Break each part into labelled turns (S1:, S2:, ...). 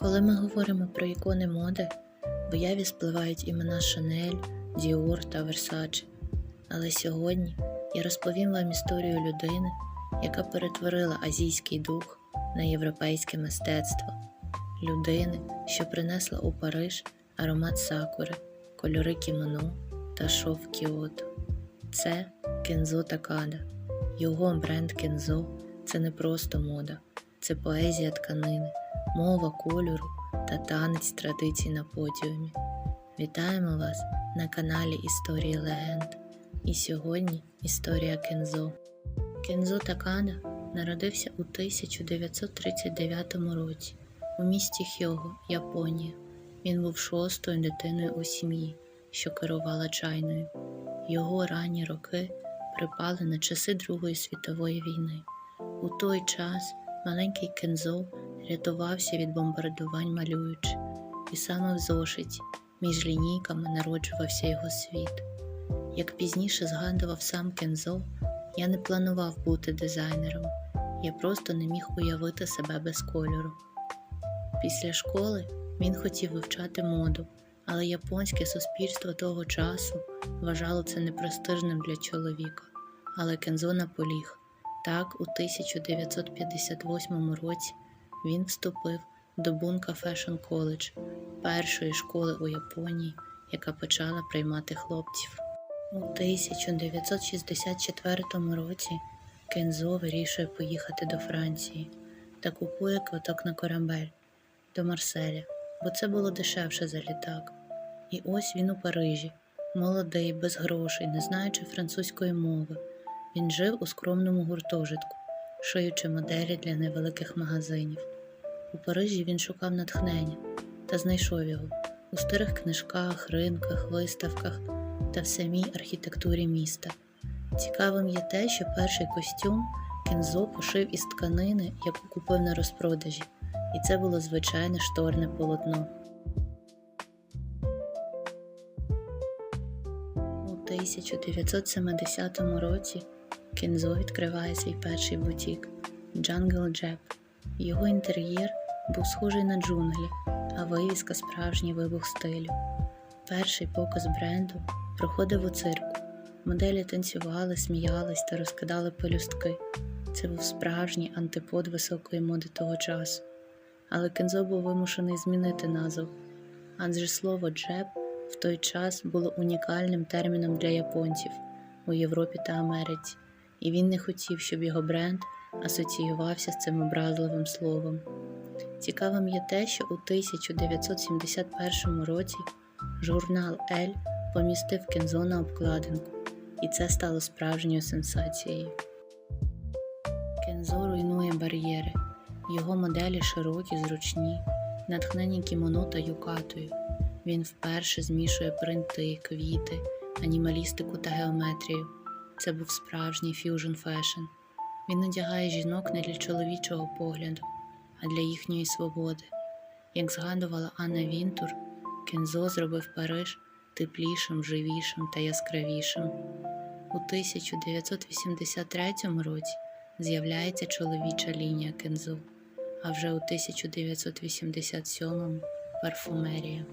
S1: Коли ми говоримо про ікони моди, в уяві спливають імена Шанель, Діор та Версаче. Але сьогодні я розповім вам історію людини, яка перетворила азійський дух на європейське мистецтво, людини, що принесла у Париж аромат сакури, кольори кімоно та шов кіото. Це Кензо Такада. Його бренд Кензо це не просто мода, це поезія тканини, мова кольору та танець традицій на подіумі. Вітаємо вас на каналі Історії Легенд. І сьогодні історія Кензо. Кензо Такада народився у 1939 році у місті Хього, Японія. Він був шостою дитиною у сім'ї, що керувала чайною. Його ранні роки припали на часи Другої світової війни. У той час маленький Кензо рятувався від бомбардувань малюючи, і саме в зошиті між лінійками народжувався його світ. Як пізніше згадував сам Кензо, я не планував бути дизайнером, я просто не міг уявити себе без кольору. Після школи він хотів вивчати моду, але японське суспільство того часу вважало це непростижним для чоловіка. Але Кензо наполіг. Так, у 1958 році він вступив до Бунка Фешн Коледж, першої школи у Японії, яка почала приймати хлопців. У 1964 році Кензо вирішує поїхати до Франції та купує квиток на корабель до Марселя, бо це було дешевше за літак. І ось він у Парижі, молодий, без грошей, не знаючи французької мови. Він жив у скромному гуртожитку, шиючи моделі для невеликих магазинів. У Парижі він шукав натхнення та знайшов його у старих книжках, ринках, виставках та в самій архітектурі міста. Цікавим є те, що перший костюм Кензо пошив із тканини, яку купив на розпродажі, і це було звичайне шторне полотно. У 1970 році Кензо відкриває свій перший бутік Jungle Jab. Його інтер'єр був схожий на джунглі, а вивіска справжній вибух стилю. Перший показ бренду проходив у цирку. Моделі танцювали, сміялись та розкидали пелюстки. Це був справжній антипод високої моди того часу. Але Кензо був вимушений змінити назву, адже слово джеб в той час було унікальним терміном для японців у Європі та Америці, і він не хотів, щоб його бренд асоціювався з цим образливим словом. Цікавим є те, що у 1971 році журнал Ель помістив Кензо на обкладинку, і це стало справжньою сенсацією. Кензо руйнує бар'єри, його моделі широкі, зручні, натхнені кімоно та юкатою. Він вперше змішує принти, квіти, анімалістику та геометрію. Це був справжній ф'южн фешн. Він одягає жінок не для чоловічого погляду, а для їхньої свободи. Як згадувала Анна Вінтур, Кензо зробив Париж теплішим, живішим та яскравішим. У 1983 році з'являється чоловіча лінія Кензо, а вже у 1987 парфумерія.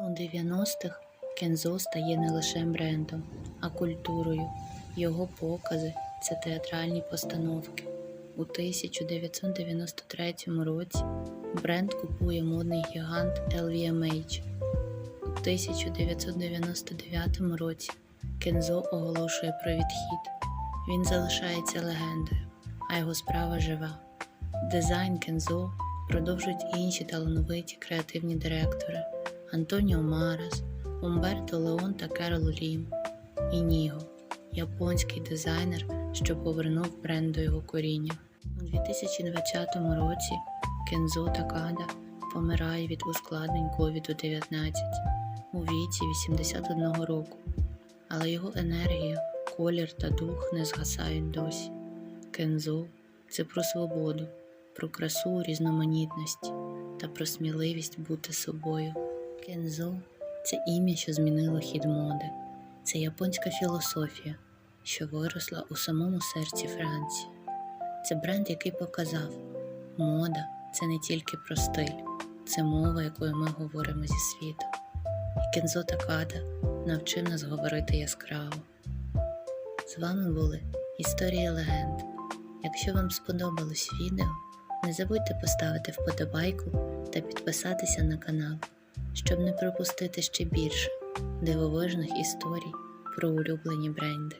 S1: У 90-х Кензо стає не лише брендом, а культурою. Його покази це театральні постановки. У 1993 році бренд купує модний гігант LVMH. У 1999 році Кензо оголошує про відхід. Він залишається легендою, а його справа жива. Дизайн Кензо продовжують інші талановиті креативні директори Антоніо Марас, Умберто Леон та Керол Рім. Ініго японський дизайнер, що повернув бренд до його коріння. У 2020 році Кензо Такада помирає від ускладнень COVID-19 у віці 81 року, але його енергія, колір та дух не згасають досі. Кензо це про свободу, про красу різноманітності та про сміливість бути собою. Кензо це ім'я, що змінило хід моди. Це японська філософія, що виросла у самому серці Франції. Це бренд, який показав, мода це не тільки про стиль, це мова, якою ми говоримо зі світом. І Кензо Такада навчив нас говорити яскраво. З вами були Історії легенд. Якщо вам сподобалось відео, не забудьте поставити вподобайку та підписатися на канал, щоб не пропустити ще більше дивовижних історій про улюблені бренди.